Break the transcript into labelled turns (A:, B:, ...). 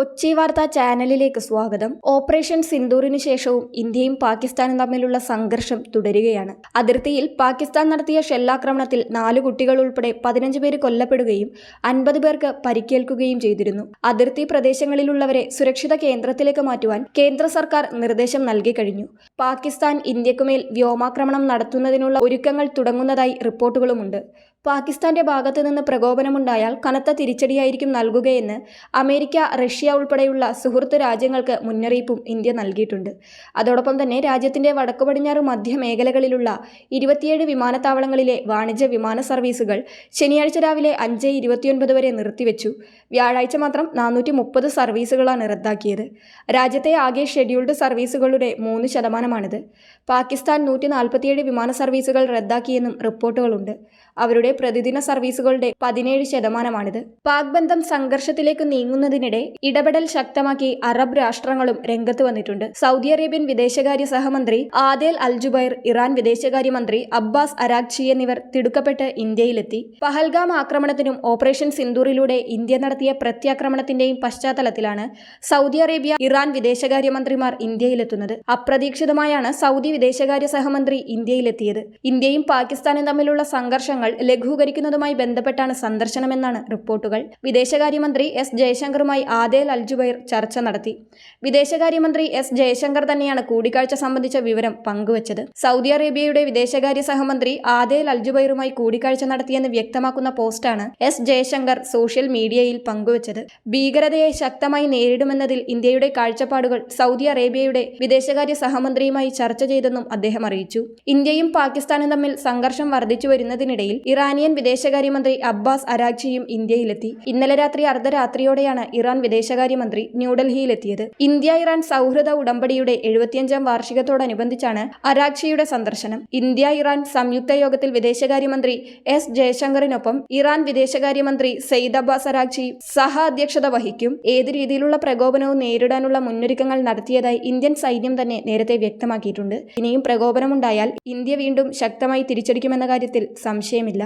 A: കൊച്ചി വാർത്താ ചാനലിലേക്ക് സ്വാഗതം. ഓപ്പറേഷൻ സിന്ദൂറിന് ശേഷവും ഇന്ത്യയും പാകിസ്ഥാനും തമ്മിലുള്ള സംഘർഷം തുടരുകയാണ്. അതിർത്തിയിൽ പാകിസ്ഥാൻ നടത്തിയ ഷെല്ലാക്രമണത്തിൽ നാല് കുട്ടികൾ ഉൾപ്പെടെ പതിനഞ്ച് പേര് കൊല്ലപ്പെടുകയും അൻപത് പേർക്ക് പരിക്കേൽക്കുകയും ചെയ്തിരുന്നു. അതിർത്തി പ്രദേശങ്ങളിലുള്ളവരെ സുരക്ഷിത കേന്ദ്രത്തിലേക്ക് മാറ്റുവാൻ കേന്ദ്ര സർക്കാർ നിർദ്ദേശം നൽകി കഴിഞ്ഞു. പാകിസ്ഥാൻ ഇന്ത്യക്കുമേൽ വ്യോമാക്രമണം നടത്തുന്നതിനുള്ള ഒരുക്കങ്ങൾ തുടങ്ങുന്നതായി റിപ്പോർട്ടുകളുമുണ്ട്. പാകിസ്ഥാന്റെ ഭാഗത്തു നിന്ന് പ്രകോപനമുണ്ടായാൽ കനത്ത തിരിച്ചടിയായിരിക്കും നൽകുകയെന്ന് അമേരിക്ക റഷ്യ ഉൾപ്പെടെയുള്ള സുഹൃത്ത് രാജ്യങ്ങൾക്ക് മുന്നറിയിപ്പും ഇന്ത്യ നൽകിയിട്ടുണ്ട്. അതോടൊപ്പം തന്നെ രാജ്യത്തിന്റെ വടക്കു പടിഞ്ഞാറ് മധ്യ മേഖലകളിലുള്ള ഇരുപത്തിയേഴ് വിമാനത്താവളങ്ങളിലെ വാണിജ്യ വിമാന സർവീസുകൾ ശനിയാഴ്ച രാവിലെ അഞ്ച് ഇരുപത്തിയൊൻപത് വരെ നിർത്തിവെച്ചു. വ്യാഴാഴ്ച മാത്രം നാനൂറ്റി മുപ്പത് സർവീസുകളാണ് റദ്ദാക്കിയത്. രാജ്യത്തെ ആകെ ഷെഡ്യൂൾഡ് സർവീസുകളുടെ മൂന്ന് ശതമാനമാണിത്. പാകിസ്ഥാൻ നൂറ്റി നാൽപ്പത്തിയേഴ് വിമാന സർവീസുകൾ റദ്ദാക്കിയെന്നും റിപ്പോർട്ടുകളുണ്ട്. അവരുടെ പ്രതിദിന സർവീസുകളുടെ പതിനേഴ് ശതമാനമാണിത്. പാക് ബന്ധം സംഘർഷത്തിലേക്ക് നീങ്ങുന്നതിനിടെ ഇടപെടൽ ശക്തമാക്കി അറബ് രാഷ്ട്രങ്ങളും രംഗത്ത് വന്നിട്ടുണ്ട്. സൗദി അറേബ്യൻ വിദേശകാര്യ സഹമന്ത്രി ആദേൽ അൽജുബൈർ ഇറാൻ വിദേശകാര്യമന്ത്രി അബ്ബാസ് അരാഖ്ചി എന്നിവർ തിടുക്കപ്പെട്ട് ഇന്ത്യയിലെത്തി. പഹൽഗാം ആക്രമണത്തിനും ഓപ്പറേഷൻ സിന്ദൂറിലൂടെ ഇന്ത്യ നടത്തിയ പ്രത്യാക്രമണത്തിന്റെയും പശ്ചാത്തലത്തിലാണ് സൗദി അറേബ്യ ഇറാൻ വിദേശകാര്യമന്ത്രിമാർ ഇന്ത്യയിലെത്തുന്നത്. അപ്രതീക്ഷിതമായാണ് സൗദി വിദേശകാര്യ സഹമന്ത്രി ഇന്ത്യയിലെത്തിയത്. ഇന്ത്യയും പാകിസ്ഥാനും തമ്മിലുള്ള സംഘർഷങ്ങൾ ലഘൂകരിക്കുന്നതുമായി ബന്ധപ്പെട്ടാണ് സന്ദർശനമെന്നാണ് റിപ്പോർട്ടുകൾ. വിദേശകാര്യമന്ത്രി എസ് ജയശങ്കറുമായി ആദേൽ അൽജുബൈർ ചർച്ച നടത്തി. വിദേശകാര്യമന്ത്രി എസ് ജയശങ്കർ തന്നെയാണ് കൂടിക്കാഴ്ച സംബന്ധിച്ച വിവരം പങ്കുവച്ചത്. സൗദി അറേബ്യയുടെ വിദേശകാര്യ സഹമന്ത്രി ആദേൽ അൽജുബൈറുമായി കൂടിക്കാഴ്ച നടത്തിയെന്ന് വ്യക്തമാക്കുന്ന പോസ്റ്റാണ് എസ് ജയശങ്കർ സോഷ്യൽ മീഡിയയിൽ പങ്കുവച്ചത്. ഭീകരതയെ ശക്തമായി നേരിടുമെന്നതിൽ ഇന്ത്യയുടെ കാഴ്ചപ്പാടുകൾ സൗദി അറേബ്യയുടെ വിദേശകാര്യ സഹമന്ത്രിയുമായി ചർച്ച ചെയ്തെന്നും അദ്ദേഹം അറിയിച്ചു. ഇന്ത്യയും പാകിസ്ഥാനും തമ്മിൽ സംഘർഷം വർദ്ധിച്ചു വരുന്നതിനിടയിൽ ഇറാനിയൻ വിദേശകാര്യമന്ത്രി അബ്ബാസ് അരാഗ്ചിയും ഇന്ത്യയിലെത്തി. ഇന്നലെ രാത്രി അർദ്ധരാത്രിയോടെയാണ് ഇറാൻ വിദേശകാര്യമന്ത്രി ന്യൂഡൽഹിയിലെത്തിയത്. ഇന്ത്യ ഇറാൻ സൗഹൃദ ഉടമ്പടിയുടെ എഴുപത്തിയഞ്ചാം വാർഷികത്തോടനുബന്ധിച്ചാണ് അരാഗ്ചിയുടെ സന്ദർശനം. ഇന്ത്യ ഇറാൻ സംയുക്ത യോഗത്തിൽ വിദേശകാര്യമന്ത്രി എസ് ജയശങ്കറിനൊപ്പം ഇറാൻ വിദേശകാര്യമന്ത്രി സെയ്ദ് അബ്ബാസ് അരാഗ്ചി സഹ അധ്യക്ഷത വഹിക്കും. ഏത് രീതിയിലുള്ള പ്രകോപനവും നേരിടാനുള്ള മുന്നൊരുക്കങ്ങൾ നടത്തിയതായി ഇന്ത്യൻ സൈന്യം തന്നെ നേരത്തെ വ്യക്തമാക്കിയിട്ടുണ്ട്. ഇനിയും പ്രകോപനമുണ്ടായാൽ ഇന്ത്യ വീണ്ടും ശക്തമായി തിരിച്ചടിക്കുമെന്ന കാര്യത്തിൽ സംശയമില്ല.